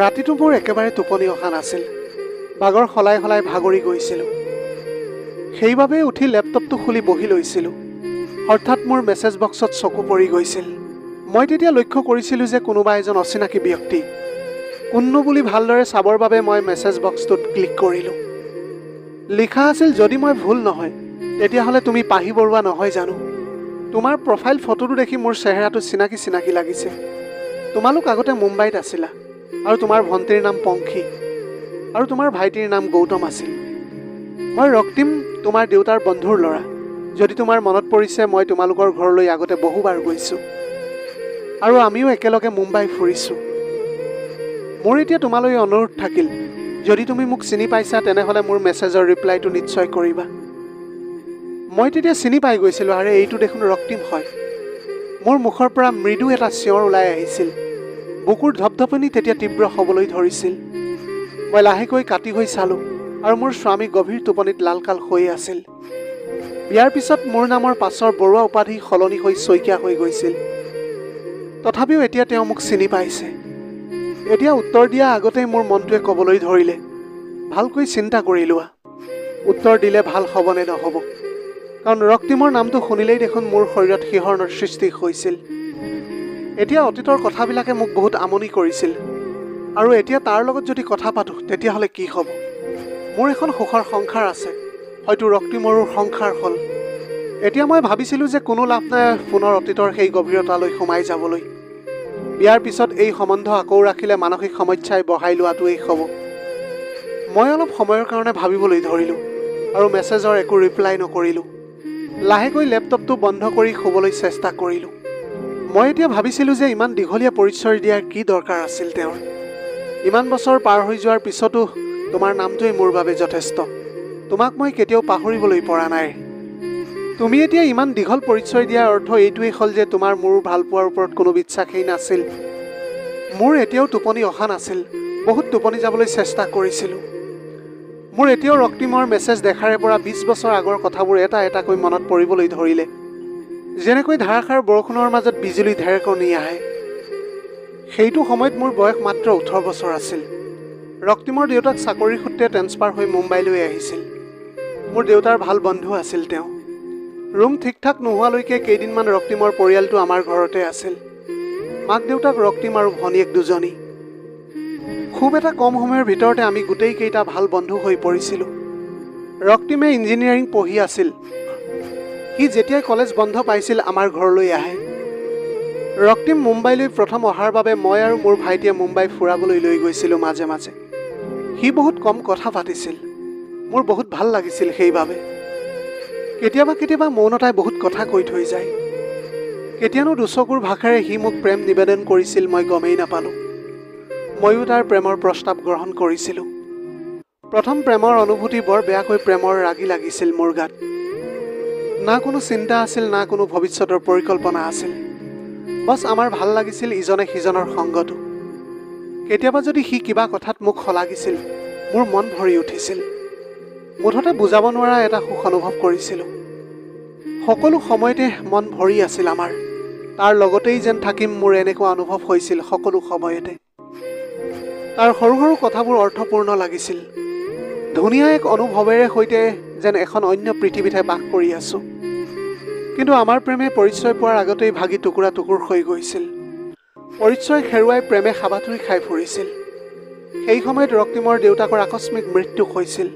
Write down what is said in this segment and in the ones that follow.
ৰাতিটো মোৰ একেবাৰে টোপনি অহা নাছিল। বাগৰ সলাই সলাই ভাগৰি গৈছিলোঁ। সেইবাবে উঠি লেপটপটো খুলি বহি লৈছিলোঁ। হঠাৎ মোৰ মেছেজ বক্সত চকু পৰি গৈছিল। মই তেতিয়া লক্ষ্য কৰিছিলোঁ যে কোনোবা এজন অচিনাকি ব্যক্তি। কোননো বুলি ভালদৰে চাবৰ বাবে মই মেছেজ বক্সটোত ক্লিক কৰিলোঁ। লিখা আছিল যদি মই ভুল নহয় তেতিয়াহ'লে তুমি পাহি বৰুৱা নহয় জানো? তোমাৰ প্ৰফাইল ফটোটো দেখি মোৰ চেহেৰাটো চিনাকি চিনাকি লাগিছে। তোমালোক আগতে মুম্বাইত আছিলা। আৰু তোমাৰ ভণ্টিৰ নাম পংখী আৰু তোমাৰ ভাইটিৰ নাম গৌতম আছিল। মই ৰক্তিম তোমাৰ দেউতাৰ বন্ধুৰ ল'ৰা। যদি তোমাৰ মনত পৰিছে মই তোমালোকৰ ঘৰলৈ আগতে বহুবাৰ গৈছোঁ। আৰু আমিও একেলগে মুম্বাই ফুৰিছোঁ। মোৰ এতিয়া তোমালৈ অনুৰোধ থাকিল যদি তুমি মোক চিনি পাইছা তেনেহ'লে মোৰ মেছেজৰ ৰিপ্লাইটো নিশ্চয় কৰিবা। মই তেতিয়া চিনি পাই গৈছিলোঁ আৰে এইটো দেখোন ৰক্তিম হয়। মোৰ মুখৰ পৰা মৃদু এটা চিঞৰ ওলাই আহিছিল। বুকুৰ ধপধপনি তেতিয়া তীব্ৰ হ'বলৈ ধৰিছিল। মই লাহেকৈ কাটি হৈ চালোঁ আৰু মোৰ স্বামী গভীৰ টোপনিত লালকাল হৈ আছিল। বিয়াৰ পিছত মোৰ নামৰ পাছৰ বৰুৱা উপাধি সলনি হৈ শইকীয়া হৈ গৈছিল। তথাপিও এতিয়া তেওঁ মোক চিনি পাইছে। এতিয়া উত্তৰ দিয়া আগতেই মোৰ মনটোৱে ক'বলৈ ধৰিলে ভালকৈ চিন্তা কৰি লোৱা। উত্তৰ দিলে ভাল হ'বনে নহ'ব? কাৰণ ৰক্তিমৰ নামটো শুনিলেই দেখোন মোৰ শৰীৰত শিহৰণৰ সৃষ্টি হৈছিল। এতিয়া অতীতৰ কথাবিলাকে মোক বহুত আমনি কৰিছিল। আৰু এতিয়া তাৰ লগত যদি কথা পাতোঁ তেতিয়াহ'লে কি হ'ব? মোৰ এখন সুখৰ সংসাৰ আছে। হয়তো ৰক্তিমৰো সংসাৰ হ'ল। এতিয়া মই ভাবিছিলোঁ যে কোনো লাভ নাই পুনৰ অতীতৰ সেই গভীৰতালৈ সোমাই যাবলৈ। বিয়াৰ পিছত এই সম্বন্ধ আকৌ ৰাখিলে মানসিক সমস্যাই বঢ়াই লোৱাটোৱেই হ'ব। মই অলপ সময়ৰ কাৰণে ভাবিবলৈ ধৰিলোঁ আৰু মেছেজৰ একো ৰিপ্লাই নকৰিলোঁ। লাহেকৈ লেপটপটো বন্ধ কৰি শুবলৈ চেষ্টা কৰিলোঁ। মই এতিয়া ভাবিছিলোঁ যে ইমান দীঘলীয়া পৰিচয় দিয়াৰ কি দৰকাৰ আছিল তেওঁৰ। ইমান বছৰ পাৰ হৈ যোৱাৰ পিছতো তোমাৰ নামটোৱেই মোৰ বাবে যথেষ্ট। তোমাক মই কেতিয়াও পাহৰিবলৈ পৰা নাই। তুমি এতিয়া ইমান দীঘল পৰিচয় দিয়াৰ অৰ্থ এইটোৱেই হ'ল যে তোমাৰ মোৰ ভালপোৱাৰ ওপৰত কোনো বিশ্বাসেই নাছিল। মোৰ এতিয়াও টোপনি অহা নাছিল। বহুত টোপনি যাবলৈ চেষ্টা কৰিছিলোঁ। মোৰ এতিয়াও ৰক্তিমৰ মেছেজ দেখাৰে পৰা বিছ বছৰ আগৰ কথাবোৰ এটা এটাকৈ মনত পৰিবলৈ ধৰিলে। যেনেকৈ ধাৰাসাৰ বৰষুণৰ মাজত বিজুলী ঢেৰেকনি আহে সেইটো সময়ত মোৰ বয়স মাত্ৰ ওঠৰ বছৰ আছিল। ৰক্তিমৰ দেউতাক চাকৰিৰ সূত্ৰে ট্ৰেন্সফাৰ হৈ মুম্বাইলৈ আহিছিল। মোৰ দেউতাৰ ভাল বন্ধু আছিল তেওঁ। ৰুম ঠিক ঠাক নোহোৱালৈকে কেইদিনমান ৰক্তিমৰ পৰিয়ালটো আমাৰ ঘৰতে আছিল। মাক দেউতাক ৰক্তিম আৰু ভনীয়েক দুজনী। খুব এটা কম সময়ৰ ভিতৰতে আমি গোটেইকেইটা ভাল বন্ধু হৈ পৰিছিলোঁ। ৰক্তিমে ইঞ্জিনিয়াৰিং পঢ়ি আছিল। সি যেতিয়াই কলেজ বন্ধ পাইছিল আমাৰ ঘৰলৈ আহে। ৰক্তিম মুম্বাইলৈ প্ৰথম অহাৰ বাবে মই আৰু মোৰ ভাইটিয়ে মুম্বাই ফুৰাবলৈ লৈ গৈছিলোঁ মাজে মাজে। সি বহুত কম কথা পাতিছিল। মোৰ বহুত ভাল লাগিছিল সেইবাবে। কেতিয়াবা কেতিয়াবা মৌনতাই বহুত কথা কৈ থৈ যায়। কেতিয়ানো দুচকুৰ ভাষাৰে সি মোক প্ৰেম নিবেদন কৰিছিল মই গমেই নাপালোঁ। ময়ো তাৰ প্ৰেমৰ প্ৰস্তাৱ গ্ৰহণ কৰিছিলোঁ। প্ৰথম প্ৰেমৰ অনুভূতি বৰ বেয়াকৈ প্ৰেমৰ ৰাগি লাগিছিল মোৰ গাত। না কোনো চিন্তা আছিল না কোনো ভৱিষ্যতৰ পৰিকল্পনা আছিল। বছ আমাৰ ভাল লাগিছিল ইজনে সিজনৰ সংগটো। কেতিয়াবা যদি সি কিবা কথাত মোক শলাগিছিল মোৰ মন ভৰি উঠিছিল। মুঠতে বুজাব নোৱাৰা এটা সুখ অনুভৱ কৰিছিলোঁ। সকলো সময়তে মন ভৰি আছিল আমাৰ। তাৰ লগতেই যেন থাকিম মোৰ এনেকুৱা অনুভৱ হৈছিল সকলো সময়তে। তাৰ সৰু সৰু কথাবোৰ অৰ্থপূৰ্ণ লাগিছিল। ধুনীয়া এক অনুভৱেৰে সৈতে যেন এখন অন্য পৃথিৱীতহে বাস কৰি আছোঁ। কিন্তু আমাৰ প্ৰেমে পৰিচয় পোৱাৰ আগতেই ভাগি টুকুৰা টুকুৰ হৈ গৈছিল। পৰিচয় হেৰুৱাই প্ৰেমে সাবাথুৰি খাই ফুৰিছিল। সেই সময়ত ৰক্তিমৰ দেউতাকৰ আকস্মিক মৃত্যু হৈছিল।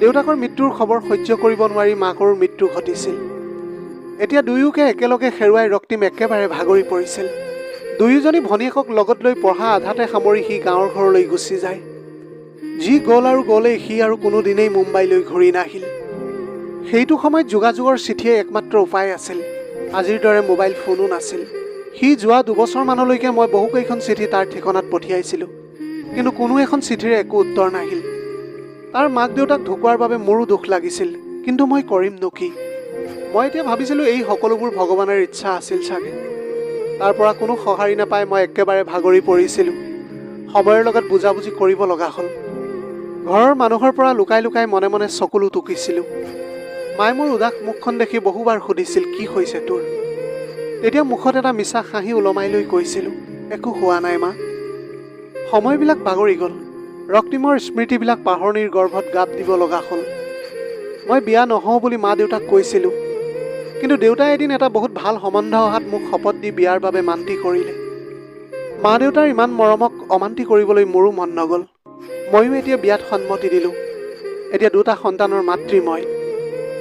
দেউতাকৰ মৃত্যুৰ খবৰ সহ্য কৰিব নোৱাৰি মাকৰো মৃত্যু ঘটিছিল। এতিয়া দুয়োকে একেলগে হেৰুৱাই ৰক্তিম একেবাৰে ভাগৰি পৰিছিল। দুয়োজনী ভনীয়েকক লগত লৈ পঢ়া আধাতে সামৰি সি গাঁৱৰ ঘৰলৈ গুচি যায়। যি গ'ল আৰু গ'লেই সি আৰু কোনোদিনেই মুম্বাইলৈ ঘূৰি নাহিল। সেইটো সময়ত যোগাযোগৰ চিঠিয়ে একমাত্ৰ উপায় আছিল। আজিৰ দৰে মোবাইল ফোনো নাছিল। সি যোৱা দুবছৰমানলৈকে মই বহুকেইখন চিঠি তাৰ ঠিকনাত পঠিয়াইছিলোঁ। কিন্তু কোনো এখন চিঠিৰে একো উত্তৰ নাহিল। তাৰ মাক দেউতাক ঢুকোৱাৰ বাবে মোৰো দুখ লাগিছিল কিন্তু মই কৰিমনো কি? মই এতিয়া ভাবিছিলোঁ এই সকলোবোৰ ভগৱানৰ ইচ্ছা আছিল চাগে। তাৰ পৰা কোনো সঁহাৰি নাপাই মই একেবাৰে ভাগৰি পৰিছিলোঁ। সময়ৰ লগত বুজাবুজি কৰিব লগা হ'ল। ঘৰৰ মানুহৰ পৰা লুকাই লুকাই মনে মনে চকুলো টুকিছিলোঁ। মায়ে মোৰ উদাস মুখখন দেখি বহুবাৰ সুধিছিল কি হৈছে তোৰ? তেতিয়া মুখত এটা মিছা হাঁহি ওলমাই লৈ কৈছিলোঁ একো হোৱা নাই মা। সময়বিলাক বাগৰি গ'ল। ৰক্তিমৰ স্মৃতিবিলাক পাহৰণিৰ গৰ্ভত গাপ দিব লগা হ'ল। মই বিয়া নহওঁ বুলি মা দেউতাক কৈছিলোঁ কিন্তু দেউতাই এদিন এটা বহুত ভাল সম্বন্ধ অহাত মোক শপত দি বিয়াৰ বাবে মান্তি কৰিলে। মা দেউতাৰ ইমান মৰমক অমান্তি কৰিবলৈ মোৰো মন নগ'ল। ময়ো এতিয়া বিয়াত সন্মতি দিলোঁ। এতিয়া দুটা সন্তানৰ মাতৃ মই।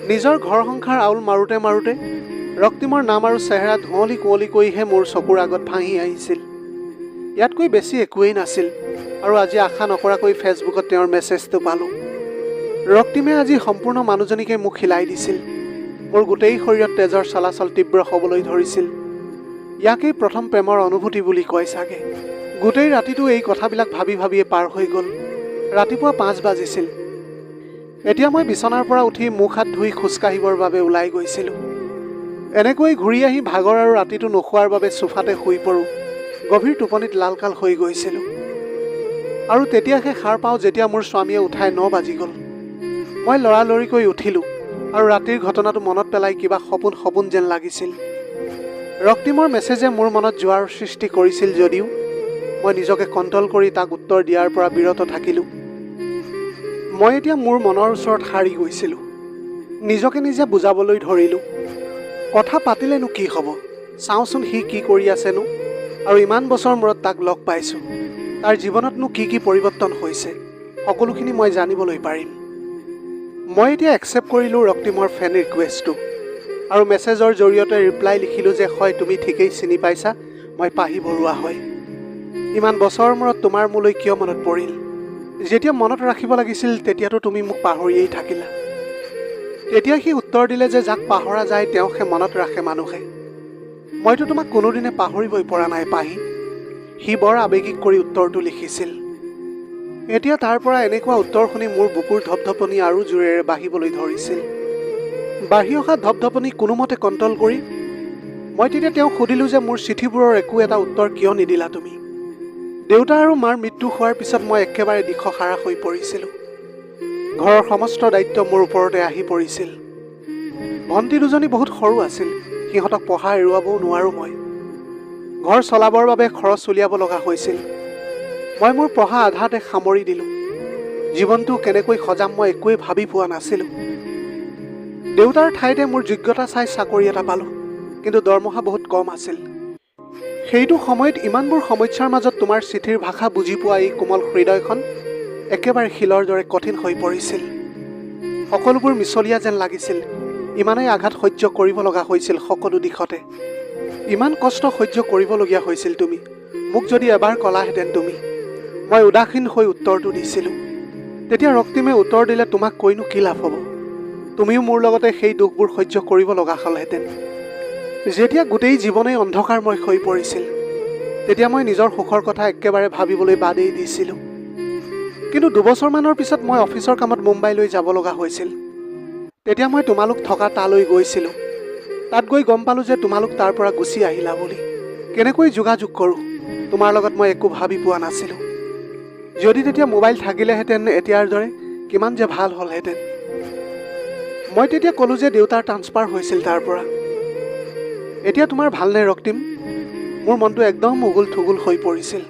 নিজৰ ঘৰ সংসাৰ আউল মাৰোঁতে মাৰোঁতে ৰক্তিমৰ নাম আৰু চেহেৰা ধুঁৱলি কুঁৱলি কৰিহে মোৰ চকুৰ আগত ভাহি আহিছিল। ইয়াতকৈ বেছি একোৱেই নাছিল আৰু আজি আশা নকৰাকৈ ফেচবুকত তেওঁৰ মেছেজটো পালোঁ। ৰক্তিমে আজি সম্পূৰ্ণ মানুহজনীকে মোক হিলাই দিছিল। মোৰ গোটেই শৰীৰত তেজৰ চলাচল তীব্ৰ হ'বলৈ ধৰিছিল। ইয়াকেই প্ৰথম প্ৰেমৰ অনুভূতি বুলি কয় চাগে। গোটেই ৰাতিটো এই কথাবিলাক ভাবি ভাবিয়ে পাৰ হৈ গ'ল। ৰাতিপুৱা পাঁচ বাজিছিল। এতিয়া মই বিচনাৰ পৰা উঠি মুখ হাত ধুই খোজকাঢ়িবৰ বাবে ওলাই গৈছিলোঁ। এনেকৈ ঘূৰি আহি ভাগৰ আৰু ৰাতিটো নোখোৱাৰ বাবে চোফাতে শুই পৰোঁ। গভীৰ টোপনিত লালকাল হৈ গৈছিলোঁ। আৰু তেতিয়াহে সাৰ পাওঁ যেতিয়া মোৰ স্বামীয়ে উঠাই ন বাজি গ'ল। মই লৰালৰিকৈ উঠিলোঁ আৰু ৰাতিৰ ঘটনাটো মনত পেলাই কিবা সপোন সপোন যেন লাগিছিল। ৰক্তিমৰ মেছেজে মোৰ মনত যোৱাৰ সৃষ্টি কৰিছিল যদিও মই নিজকে কণ্ট্ৰল কৰি তাক উত্তৰ দিয়াৰ পৰা বিৰত থাকিলোঁ। মই এতিয়া মোৰ মনৰ ওচৰত সাৰি গৈছিলোঁ। নিজকে নিজে বুজাবলৈ ধৰিলোঁ। কথা পাতিলেনো কি হ'ব? চাওঁচোন সি কি কৰি আছেনো? আৰু ইমান বছৰ মূৰত তাক লগ পাইছোঁ। তাৰ জীৱনতনো কি কি পৰিৱৰ্তন হৈছে? সকলোখিনি মই জানিবলৈ পাৰিম। মই এতিয়া একচেপ্ট কৰিলোঁ ৰক্তিমৰ ফেন ৰিকুৱেষ্টটো আৰু মেছেজৰ জৰিয়তে ৰিপ্লাই লিখিলোঁ যে হয় তুমি ঠিকেই চিনি পাইছা। মই পাহি বৰুৱা হয় ইমান বছৰৰ মূৰত তোমাৰ মোলৈ কিয় মনত পৰিল? যেতিয়া মনত ৰাখিব লাগিছিল তেতিয়াতো তুমি মোক পাহৰিয়েই থাকিলা। তেতিয়া সি উত্তৰ দিলে যে যাক পাহৰা যায় তেওঁকহে মনত ৰাখে মানুহে। মইতো তোমাক কোনোদিনে পাহৰিবই পৰা নাই পাহি। সি বৰ আৱেগিক কৰি উত্তৰটো লিখিছিল। এতিয়া তাৰ পৰা এনেকুৱা উত্তৰ শুনি মোৰ বুকুৰ ধপধপনি আৰু জোৰেৰে বাঢ়িবলৈ ধৰিছিল। বাঢ়ি অহা ধপধপনি কোনোমতে কণ্ট্ৰল কৰি মই তেতিয়া তেওঁক সুধিলোঁ যে মোৰ চিঠিবোৰৰ একো এটা উত্তৰ কিয় নিদিলা তুমি? দেউতা আৰু মাৰ মৃত্যু হোৱাৰ পিছত মই একেবাৰে দিশহাৰা হৈ পৰিছিলোঁ। ঘৰৰ সমস্ত দায়িত্ব মোৰ ওপৰতে আহি পৰিছিল। ভণ্টি দুজনী বহুত সৰু আছিল সিহঁতক পঢ়া এৰুৱাবও নোৱাৰোঁ মই। ঘৰ চলাবৰ বাবে খৰচ উলিয়াব লগা হৈছিল। মই মোৰ পঢ়া আধাতে সামৰি দিলোঁ। জীৱনটো কেনেকৈ সজাম মই একোৱেই ভাবি পোৱা নাছিলোঁ। দেউতাৰ ঠাইতে মোৰ যোগ্যতা চাই চাকৰি এটা পালোঁ কিন্তু দৰমহা বহুত কম আছিল। সেইটো সময়ত ইমানবোৰ সমস্যাৰ মাজত তোমাৰ চিঠিৰ ভাষা বুজি পোৱা এই কোমল হৃদয়খন একেবাৰে শিলৰ দৰে কঠিন হৈ পৰিছিল। সকলোবোৰ মিছলীয়া যেন লাগিছিল। ইমানেই আঘাত সহ্য কৰিব লগা হৈছিল সকলো দিশতে। ইমান কষ্ট সহ্য কৰিবলগীয়া হৈছিল তুমি। মোক যদি এবাৰ ক'লাহেঁতেন তুমি। মই উদাসীন হৈ উত্তৰটো দিছিলোঁ। তেতিয়া ৰক্তিমে উত্তৰ দিলে তোমাক কৈনো কি লাভ হ'ব? তুমিও মোৰ লগতে সেই দুখবোৰ সহ্য কৰিব লগা হ'লহেঁতেন। যেতিয়া গোটেই জীৱনেই অন্ধকাৰময় হৈ পৰিছিল তেতিয়া মই নিজৰ সুখৰ কথা একেবাৰে ভাবিবলৈ বাদেই দিছিলোঁ। কিন্তু দুবছৰমানৰ পিছত মই অফিচৰ কামত মুম্বাইলৈ যাব লগা হৈছিল। তেতিয়া মই তোমালোক থকা তালৈ গৈছিলোঁ। তাত গৈ গম পালোঁ যে তোমালোক তাৰ পৰা গুচি আহিলা বুলি। কেনেকৈ যোগাযোগ কৰোঁ? তোমাৰ লগত মই একো ভাবি পোৱা নাছিলোঁ। যদি তেতিয়া মোবাইল থাকিলেহেঁতেন এতিয়াৰ দৰে কিমান যে ভাল হ'লহেঁতেন। মই তেতিয়া ক'লোঁ যে দেউতাৰ ট্ৰান্সফাৰ হৈছিল তাৰ পৰা। এতিয়া তোমাৰ ভালনে ৰক্তিম? মোৰ মনটো একদম উগুল থুগুল হৈ পৰিছিল।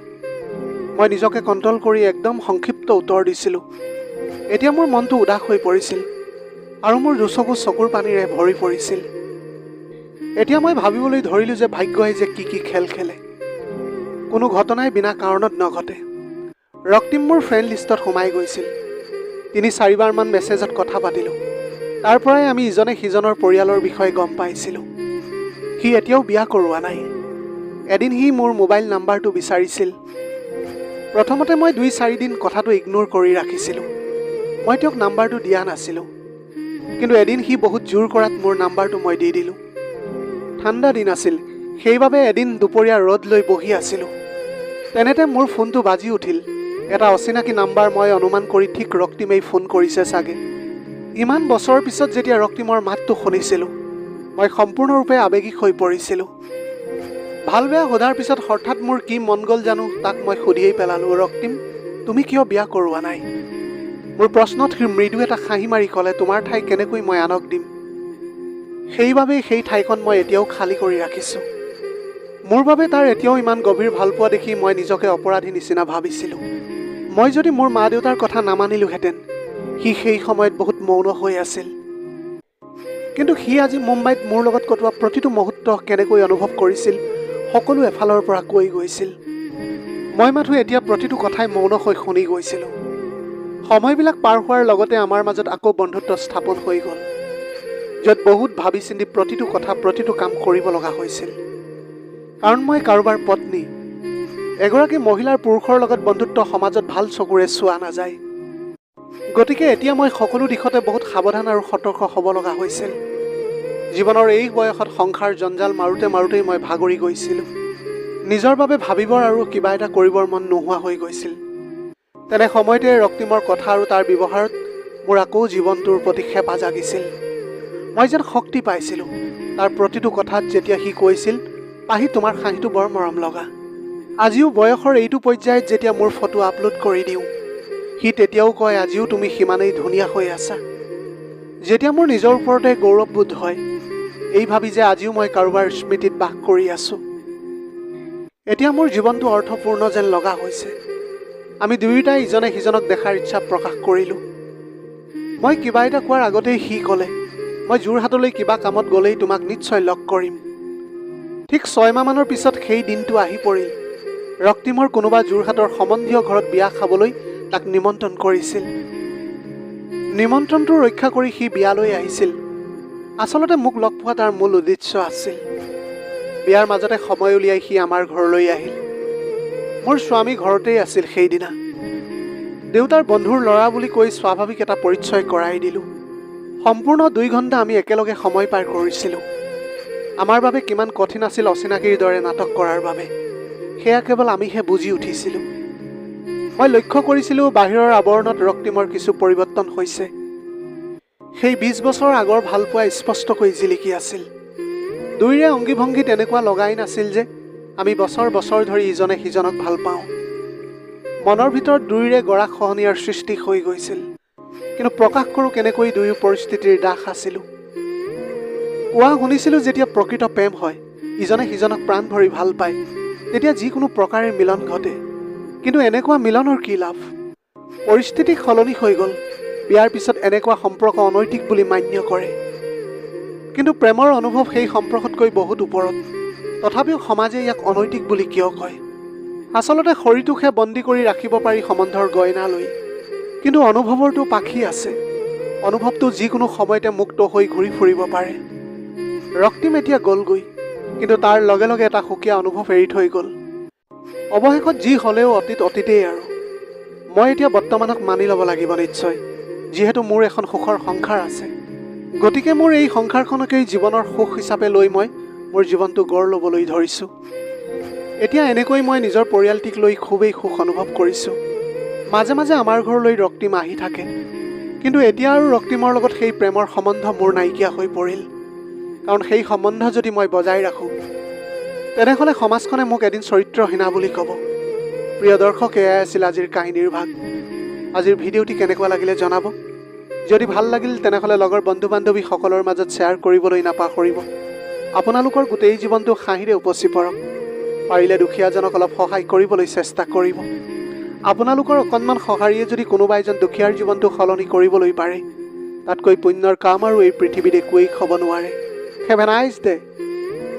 মই নিজকে কণ্ট্ৰল কৰি একদম সংক্ষিপ্ত উত্তৰ দিছিলোঁ। এতিয়া মোৰ মনটো উদাস হৈ পৰিছিল আৰু মোৰ দুচকু চকুৰ পানীৰে ভৰি পৰিছিল। এতিয়া মই ভাবিবলৈ ধৰিলোঁ যে ভাগ্যই যে কি কি খেল খেলে। কোনো ঘটনাই বিনা কাৰণত নঘটে। ৰক্তিম মোৰ ফ্ৰেণ্ড লিষ্টত সোমাই গৈছিল। তিনি চাৰিবাৰমান মেছেজত কথা পাতিলোঁ। তাৰ পৰাই আমি ইজনে সিজনৰ পৰিয়ালৰ বিষয়ে গম পাইছিলোঁ। সি এতিয়াও বিয়া কৰোৱা নাই। এদিন সি মোৰ মোবাইল নাম্বাৰটো বিচাৰিছিল। প্ৰথমতে মই দুই চাৰিদিন কথাটো ইগন'ৰ কৰি ৰাখিছিলোঁ। মই তেওঁক নাম্বাৰটো দিয়া নাছিলোঁ। কিন্তু এদিন সি বহুত জোৰ কৰাত মোৰ নাম্বাৰটো মই দি দিলোঁ। ঠাণ্ডা দিন আছিল। সেইবাবে এদিন দুপৰীয়া ৰ'দ লৈ বহি আছিলোঁ। তেনেতে মোৰ ফোনটো বাজি উঠিল। এটা অচিনাকি নাম্বাৰ মই অনুমান কৰি ঠিক ৰক্তিমেই ফোন কৰিছে চাগে। ইমান বছৰৰ পিছত যেতিয়া ৰক্তিমৰ মাতটো শুনিছিলোঁ মই সম্পূৰ্ণৰূপে আৱেগিক হৈ পৰিছিলোঁ। ভাল বেয়া সোধাৰ পিছত হঠাৎ মোৰ কি মন গ'ল জানো তাক মই সুধিয়েই পেলালোঁ ৰক্তিম তুমি কিয় বিয়া কৰোৱা নাই? মোৰ প্ৰশ্নত সি মৃদু এটা হাঁহি মাৰি ক'লে তোমাৰ ঠাই কেনেকৈ মই আনক দিম? সেইবাবেই সেই ঠাইখন মই এতিয়াও খালী কৰি ৰাখিছোঁ। মোৰ বাবে তাৰ এতিয়াও ইমান গভীৰ ভালপোৱা দেখি মই নিজকে অপৰাধী নিচিনা ভাবিছিলোঁ। মই যদি মোৰ মা দেউতাৰ কথা নামানিলোহেঁতেন সি সেই সময়ত বহুত মৌন হৈ আছিল। কিন্তু সি আজি মুম্বাইত মোৰ লগত কটোৱা প্ৰতিটো মুহূৰ্ত কেনেকৈ অনুভৱ কৰিছিল সকলো এফালৰ পৰা কৈ গৈছিল। মই মাথো এতিয়া প্ৰতিটো কথাই মৌন হৈ শুনি গৈছিলোঁ। সময়বিলাক পাৰ হোৱাৰ লগতে আমাৰ মাজত আকৌ বন্ধুত্ব স্থাপন হৈ গ'ল য'ত বহুত ভাবি চিন্তি প্ৰতিটো কথা প্ৰতিটো কাম কৰিব লগা হৈছিল। কাৰণ মই কাৰোবাৰ পত্নী এগৰাকী মহিলাৰ পুৰুষৰ লগত বন্ধুত্ব সমাজত ভাল চকুৰে চোৱা নাযায়। গতিকে এতিয়া মই সকলো দিশতে বহুত সাৱধান আৰু সতৰ্ক হ'ব লগা হৈছিল। জীৱনৰ এই বয়সত সংসাৰ জঞ্জাল মাৰোঁতে মাৰোঁতেই মই ভাগৰি গৈছিলোঁ। নিজৰ বাবে ভাবিবৰ আৰু কিবা এটা কৰিবৰ মন নোহোৱা হৈ গৈছিল। তেনে সময়তে ৰক্তিমৰ কথা আৰু তাৰ ব্যৱহাৰত মোৰ আকৌ জীৱনটোৰ প্ৰতি খেপা জাগিছিল। মই যেন শক্তি পাইছিলোঁ। তাৰ প্ৰতিটো কথাত যেতিয়া সি কৈছিল পাহি তোমাৰ হাঁহিটো বৰ মৰম লগা। আজিও বয়সৰ এইটো পৰ্যায়ত যেতিয়া মোৰ ফটো আপলোড কৰি দিওঁ। সি তেতিয়াও কয় আজিও তুমি সিমানেই ধুনীয়া হৈ আছা। যেতিয়া মোৰ নিজৰ ওপৰতে গৌৰৱবোধ হয় এই ভাবি যে আজিও মই কাৰোবাৰ স্মৃতিত বাস কৰি আছোঁ। এতিয়া মোৰ জীৱনটো অৰ্থপূৰ্ণ যেন লগা হৈছে। আমি দুয়োটাই ইজনে সিজনক দেখাৰ ইচ্ছা প্ৰকাশ কৰিলোঁ। মই কিবা এটা কোৱাৰ আগতেই সি ক'লে মই যোৰহাটলৈ কিবা কামত গ'লেই তোমাক নিশ্চয় লগ কৰিম। ঠিক ছয়মাহমানৰ পিছত সেই দিনটো আহি পৰিল। ৰক্তিমৰ কোনোবা যোৰহাটৰ সম্বন্ধীয় ঘৰত বিয়া খাবলৈ তাক নিমন্ত্ৰণ কৰিছিল। নিমন্ত্ৰণটো ৰক্ষা কৰি সি বিয়ালৈ আহিছিল। আচলতে মোক লগ পোৱা তাৰ মূল উদ্দেশ্য আছিল। বিয়াৰ মাজতে সময় উলিয়াই সি আমাৰ ঘৰলৈ আহিল। মোৰ স্বামী ঘৰতেই আছিল সেইদিনা। দেউতাৰ বন্ধুৰ ল'ৰা বুলি কৈ স্বাভাৱিক এটা পৰিচয় কৰাই দিলোঁ। সম্পূৰ্ণ দুই ঘণ্টা আমি একেলগে সময় পাৰ কৰিছিলোঁ। আমাৰ বাবে কিমান কঠিন আছিল অচিনাকিৰ দৰে নাটক কৰাৰ বাবে। সেয়া কেৱল আমিহে বুজি উঠিছিলোঁ। মই লক্ষ্য কৰিছিলোঁ বাহিৰৰ আৱৰণত ৰক্তিমৰ কিছু পৰিৱৰ্তন হৈছে। সেই বিছ বছৰ আগৰ ভালপোৱা স্পষ্টকৈ জিলিকি আছিল। দুয়োৰে অংগী ভংগী তেনেকুৱা লগাই নাছিল যে আমি বছৰ বছৰ ধৰি ইজনে সিজনক ভাল পাওঁ। মনৰ ভিতৰত দুয়োৰে গৰাখ খহনীয়াৰ সৃষ্টি হৈ গৈছিল। কিন্তু প্ৰকাশ কৰোঁ কেনেকৈ দুয়ো পৰিস্থিতিৰ দাস আছিলোঁ। কোৱা শুনিছিলোঁ যেতিয়া প্ৰকৃত প্ৰেম হয় ইজনে সিজনক প্ৰাণ ভৰি ভাল পায় তেতিয়া যিকোনো প্ৰকাৰে মিলন ঘটে। কিন্তু এনেকুৱা মিলনৰ কি লাভ? পৰিস্থিতি সলনি হৈ গ'ল। বিয়াৰ পিছত এনেকুৱা সম্পৰ্ক অনৈতিক বুলি মান্য কৰে। কিন্তু প্ৰেমৰ অনুভৱ সেই সম্পৰ্কতকৈ বহুত ওপৰত। তথাপিও সমাজে ইয়াক অনৈতিক বুলি কিয় কয়? আচলতে শৰীৰটোকহে বন্দী কৰি ৰাখিব পাৰি সম্বন্ধৰ গইনা লৈ। কিন্তু অনুভৱৰটো পাখি আছে। অনুভৱটো যিকোনো সময়তে মুক্ত হৈ ঘূৰি ফুৰিব পাৰে। ৰক্তিম এতিয়া গ'লগৈ। কিন্তু তাৰ লগে লগে এটা সুকীয়া অনুভৱ এৰি থৈ গ'ল। অৱশেষত যি হ'লেও অতীত অতীতেই আৰু। মই এতিয়া বৰ্তমানক মানি ল'ব লাগিব নিশ্চয় যিহেতু মোৰ এখন সুখৰ সংসাৰ আছে। গতিকে মোৰ এই সংসাৰখনকেই জীৱনৰ সুখ হিচাপে লৈ মই মোৰ জীৱনটো গঢ় ল'বলৈ ধৰিছোঁ। এতিয়া এনেকৈ মই নিজৰ পৰিয়ালটিক লৈ খুবেই সুখ অনুভৱ কৰিছোঁ। মাজে মাজে আমাৰ ঘৰলৈ ৰক্তিম আহি থাকে। কিন্তু এতিয়া আৰু ৰক্তিমৰ লগত সেই প্ৰেমৰ সম্বন্ধ মোৰ নাইকিয়া হৈ পৰিল। কাৰণ সেই সম্বন্ধ যদি মই বজাই ৰাখোঁ তেনেহ'লে সমাজখনে মোক এদিন চৰিত্ৰহীনা বুলি ক'ব। প্ৰিয় দৰ্শক এয়াই আছিল আজিৰ কাহিনীৰ ভাগ। আজিৰ ভিডিঅ'টি কেনেকুৱা লাগিলে জনাব? যদি ভাল লাগিল তেনেহ'লে লগৰ বন্ধু বান্ধৱীসকলৰ মাজত শ্বেয়াৰ কৰিবলৈ নাপাহৰিব। আপোনালোকৰ গোটেই জীৱনটো হাঁহিৰে উপচি পৰক। পাৰিলে দুখীয়াজনক অলপ সহায় কৰিবলৈ চেষ্টা কৰিব। আপোনালোকৰ অকণমান সঁহাৰিয়ে যদি কোনোবা এজন দুখীয়াৰ জীৱনটো সলনি কৰিবলৈ পাৰে। তাতকৈ পুণ্যৰ কাম আৰু এই পৃথিৱীত একোৱেই হ'ব নোৱাৰে। Have a day